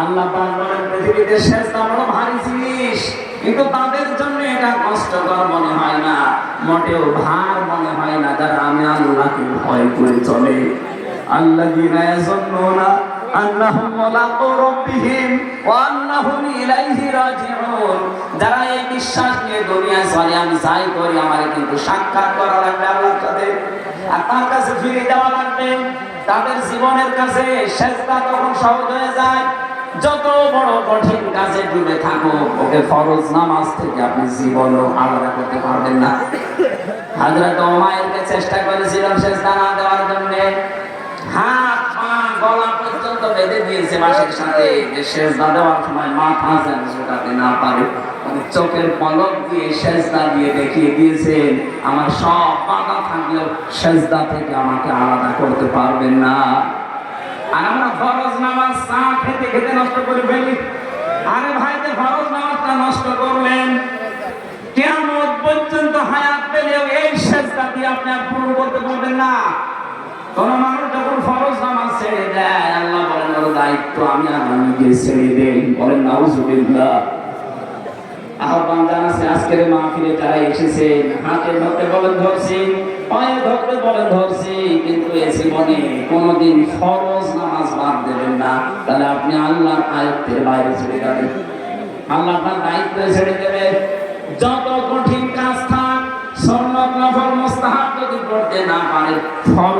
আল্লাহ পৃথিবীতে শেষটা বড় ভারী জিনিস, কিন্তু তাদের জন্য এটা কষ্টকর মনে হয় না। মোটেও ভার মনে হয় না যারা আমি আল্লাহকে ভয় করে চলে। আল্লাহ আন্নাহুম ইলাইহি রাজিউন। যারা এই বিশ্বাস নিয়ে দুনিয়ায় চলে, আমি যাই করি, আমারে কিন্তু সাক্ষাৎ করা লাগবে আল্লাহর আর তার কাছে ফিরে যাওয়া লাগবে। তাদের জীবনের কাছে শেষটা তখন সহজ হয়ে যায়। যত বড় কঠিন কাজে ডুবে থাকো, ওকে ফরজ নামাজ থেকে আপনি জীবন আলাদা করতে পারবেন না। হাজরা ওমায়েরকে চেষ্টা করেছিলাম সেজদা না দেওয়ার জন্য। হাত, পা, গলা বেঁধে দিয়েছে বাসের সাথে যে শেষদা দেওয়ার সময় মাথা যেন ঝোটাতে না পারে চোখের পলক দিয়ে সেজদা দিয়ে দেখিয়ে দিয়েছেন, আমার সব বাধা থাকলেও সেজদা থেকে আমাকে আলাদা করতে পারবেন না। আর আমরা ফরজ নামাজ চা খেতে খেতে নষ্ট করে ফেলি। আরে ভাই যে ফরজ নামাজটা নষ্ট করলেন। কেমন পর্যন্ত হায়াত পেলেও এই সেজদা দিয়ে আপনি আর পূরণ করতে পারবেন না। কোন মানুষ যখন ফরজ নামাজ ছেড়ে দেয়, আল্লাহ বলেন, ওর দায়িত্ব আমি আর নিজে ছেড়ে দেই। বলেন, নাউজুবিল্লাহ। আহ্বান জানাচ্ছে আজকের এসেছেন হাতে ধরতে বলেন ধরছি, পায়ে ধরতে বলেন ধরছি, কিন্তু এ জীবনে কোনোদিন ফরজ নামাজ বাদ দেবেন না। তাহলে আপনি আল্লাহর আয়ত্তের বাইরে চলে যাবেন। আল্লাহ আপনার দায়িত্ব ছেড়ে দেবে। যত কঠিন কাজ থাক, সন্ন্যত মুস্তাহাব যদি করতে না পারে, ফরজ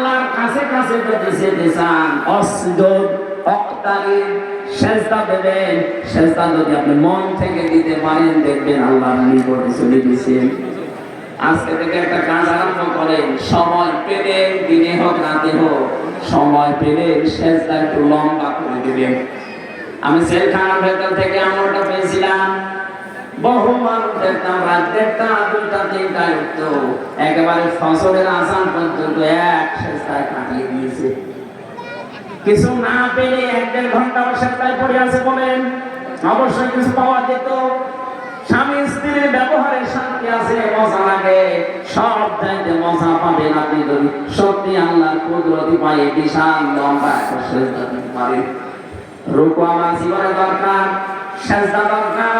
কাছে কাছে যেতে চান অসজদ অক্তারিন সেজদা দেবেন। সেজদা যদি আপনি মন থেকে দিতে পারেন, দেখবেন আল্লাহর নিকটে চলে গেছেন আজকে থেকে একটা কাজ আরম্ভ করেন। সময় পেলে দিনে হোক, রাতে হোক, সময় পেলে সেজদা একটু লম্বা করে দেবেন। আমি জেলখানার ভেতর থেকে আমলটা পেয়েছিলাম বহু মানুষ দেখতাম রাত দেড়টা তিনটায় উঠতো। একেবারে ফসলের আসান পর্যন্ত এক শেষটায় কাটিয়ে দিয়েছে। কিছু না পেলে এক দেড় ঘণ্টা অবসরটায় পড়ে আছে বলেন। অবশ্যই কিছু পাওয়া যেত। স্বামী স্ত্রীর ব্যবহারে শান্তি আছে মজা লাগে সব চাইতে মজা পাবেন আপনি যদি সত্যি আল্লাহর কুদরতি পায়ে বিশাল লম্বা একটা সেজদা দিতে পারেন। রুকু আমার জীবনে দরকার, সেজদা দরকার।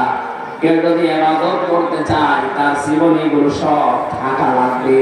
কেউ যদি এবাদত করতে চায় তার জীবনে এগুলো সব থাকা লাগবে।